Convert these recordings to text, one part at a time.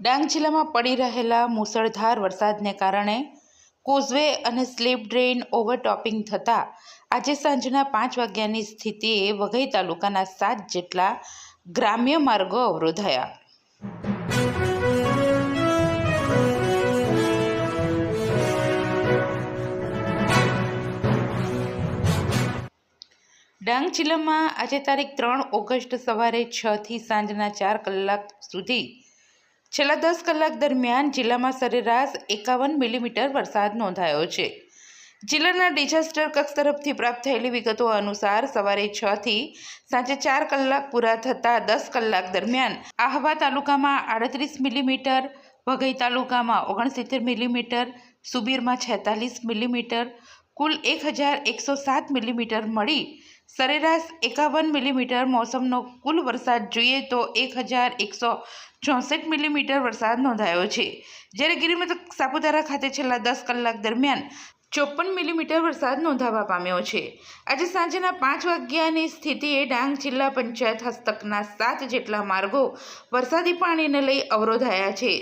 ડાંગ જિલ્લામાં પડી રહેલા મુસળધાર વરસાદને કારણે કોઝવે અને સ્લીપ ડ્રેઇન ઓવરટોપિંગ થતાં આજે સાંજના પાંચ વાગ્યાની સ્થિતિએ વઘઈ તાલુકાના સાત જેટલા ગ્રામ્ય માર્ગો અવરોધાયા. ડાંગ જિલ્લામાં આજે તારીખ ત્રણ ઓગસ્ટ સવારે છથી સાંજના ચાર કલાક સુધી છેલ્લા દસ કલાક દરમિયાન જિલ્લામાં સરેરાશ એકાવન મિલીમીટર વરસાદ નોંધાયો છે. જિલ્લાના ડિઝાસ્ટર કક્ષ તરફથી પ્રાપ્ત થયેલી વિગતો અનુસાર સવારે છથી સાંજે ચાર કલાક પૂરા થતાં દસ કલાક દરમિયાન આહવા તાલુકામાં આડત્રીસ મિલીમીટર વઘઈ તાલુકામાં ઓગણસિત્તેર મિલીમીટર, સુબીરમાં છેતાલીસ મિલીમીટર, કુલ એક હજાર એકસો સાત મિલીમીટર મળી સરેરાશ એકાવન મિલીમીટર મોસમનો કુલ વરસાદ જોઈએ તો એક હજાર એકસો ચોસઠ મિલીમીટર વરસાદ નોંધાયો છે. જ્યારે ગિરિમથક સાપુતારા ખાતે છેલ્લા દસ કલાક દરમિયાન ચોપન મિલીમીટર વરસાદ નોંધાવા પામ્યો છે. આજે સાંજના પાંચ વાગ્યાની સ્થિતિએ ડાંગ જિલ્લા પંચાયત હસ્તકના સાત જેટલા માર્ગો વરસાદી પાણીને લઈ અવરોધાયા છે.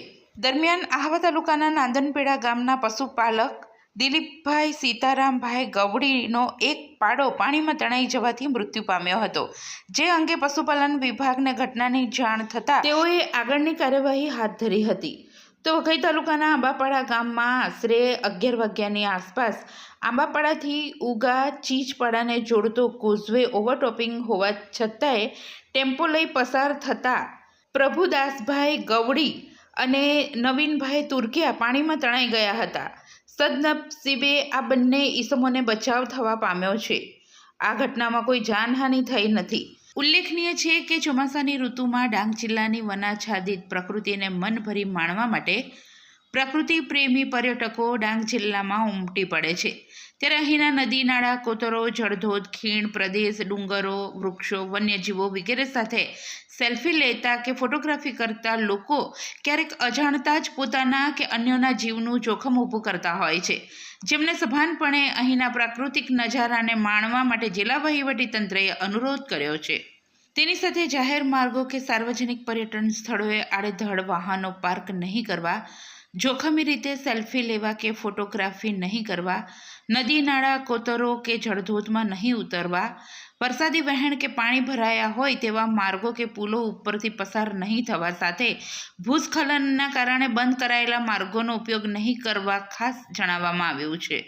દરમિયાન આહવા તાલુકાના નાંદનપેડા ગામના પશુપાલક દિલીપભાઈ સીતારામભાઈ ગવડીનો એક પાડો પાણીમાં તણાઈ જવાથી મૃત્યુ પામ્યો હતો, જે અંગે પશુપાલન વિભાગને ઘટનાની જાણ થતાં તેઓએ આગળની કાર્યવાહી હાથ ધરી હતી. તો વઘઈ તાલુકાના આંબાપાડા ગામમાં આશરે અગિયાર વાગ્યાની આસપાસ આંબાપાડાથી ઉગા ચીચપાડાને જોડતો કોઝવે ઓવરટોપિંગ હોવા છતાંય ટેમ્પો લઈ પસાર થતાં પ્રભુદાસભાઈ ગવડી અને નવીનભાઈ તુર્કિયા પાણીમાં તણાઈ ગયા હતા. સદનસીબે આ બંને ઈસમોને બચાવ થવા પામ્યો છે. આ ઘટનામાં કોઈ જાનહાનિ થઈ નથી. ઉલ્લેખનીય છે કે ચોમાસાની ઋતુમાં ડાંગ જિલ્લાની વનાચ્છાદિત પ્રકૃતિને મન ભરી માણવા માટે પ્રકૃતિ પ્રેમી પર્યટકો ડાંગ જિલ્લામાં ઉમટી પડે છે. ત્યારે અહીંના નદી, નાળા, કોતરો, જળધોધ, ખીણ, પ્રદેશ, ડુંગરો, વૃક્ષો, વન્યજીવો વગેરે સાથે સેલ્ફી લેતા કે ફોટોગ્રાફી કરતા લોકો ક્યારેક અજાણતા જ પોતાના કે અન્યોના જીવનું જોખમ ઊભું કરતા હોય છે. જેમને સભાનપણે અહીંના પ્રાકૃતિક નજારાને માણવા માટે જિલ્લા વહીવટી તંત્રએ અનુરોધ કર્યો છે. તેની સાથે જાહેર માર્ગો કે સાર્વજનિક પર્યટન સ્થળોએ આડેધડ વાહનો પાર્ક નહીં કરવા જોખમી રીતે સેલ્ફી લેવા કે ફોટોગ્રાફી નહીં કરવા, નદી નાળા, કોતરો કે જળધોધમાં નહીં ઉતરવા, વરસાદી વહેણ કે પાણી ભરાયા હોય તેવા માર્ગો કે પુલો ઉપરથી પસાર નહીં થવા સાથે ભૂસ્ખલનના કારણે બંધ કરાયેલા માર્ગોનો ઉપયોગ નહીં કરવા ખાસ જણાવવામાં આવ્યું છે.